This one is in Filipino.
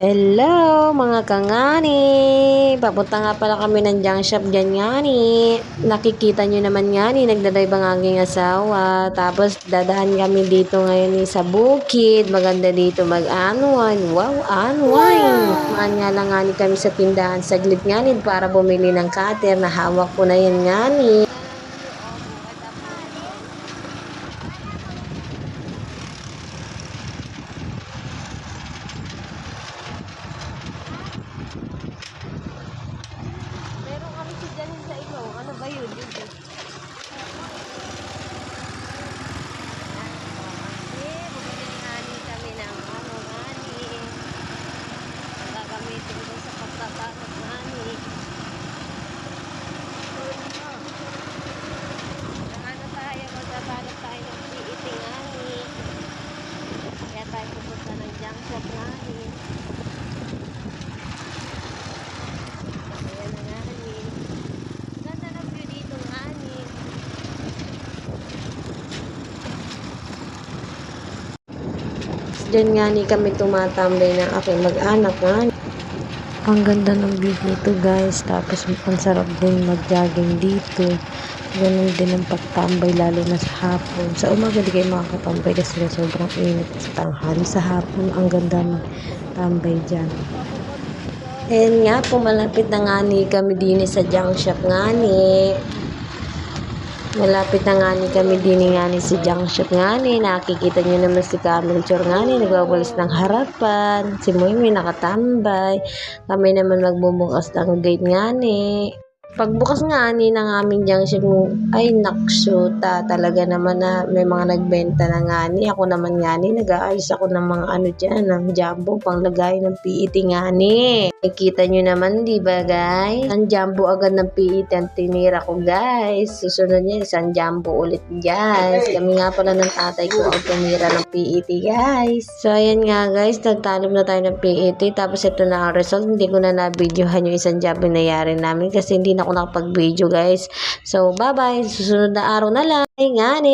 Hello mga kangani! Papunta nga pala kami ng junk shop dyan ngani. Nakikita nyo naman ngani, nagdadrive ang aking asawa. Tapos dadaan kami dito ngayon eh, sa bukid. Maganda dito mag-unwind. Wow, unwind! Maan nga lang ngani kami sa tindahan. Saglit ngani para bumili ng cutter na hawak ko na yan ngani. Meron kami si Janine sa ilo. Ano ba yun? Dito. kami ng ano ngani. Gagamitin ko sa pagtatanong ngani. Ano tayo, magbabalot tayo ng PET ngani. Kaya tayo pupunta ng junk shop ngani. Ayan na ngani. Ganda ng view dito ngani. Diyan nga ni kami tumatambay ng aking mag-anak nga. Ang ganda ng view dito guys. Tapos ang sarap din mag-jogging dito. Ganun din ang pagtambay lalo na sa hapon. Sa umaga di kayo makakatambay kasi na sobrang init sa tanghali. Sa hapon ang ganda magtambay dyan. Ayan nga po, malapit na nga ni kami din sa junk shop nga ni. Malapit na nga ni kami din nga ni si junk shop nga ni. Nakikita nyo naman si Camel Chor nga ni. Nagwawalis ng harapan. Si Moy nakatambay. Kami naman magbubukas ng gate nga ni. Pagbukas nga ni ng aming junk shop, ay naksuta talaga naman na may mga nagbenta na nga ni. Ako naman nga ni, nag-aayos ako ng mga ano dyan, ng jumbo panglagay ng PET nga ni. Nakikita nyo naman, di ba guys? Ang jumbo agad ng PET ang tinira ko guys. Susunod niya, isang jumbo ulit guys. Kami nga pala ng tatay ko ang tumira ng PET guys. So ayan nga guys, nagtalom na tayo ng PET. Tapos ito na ang result. Hindi ko na na-videohan yung isang jumbo na nangyari namin kasi hindi ako nakapag-video guys. So bye bye, susunod na araw na lang. Ay nga ni.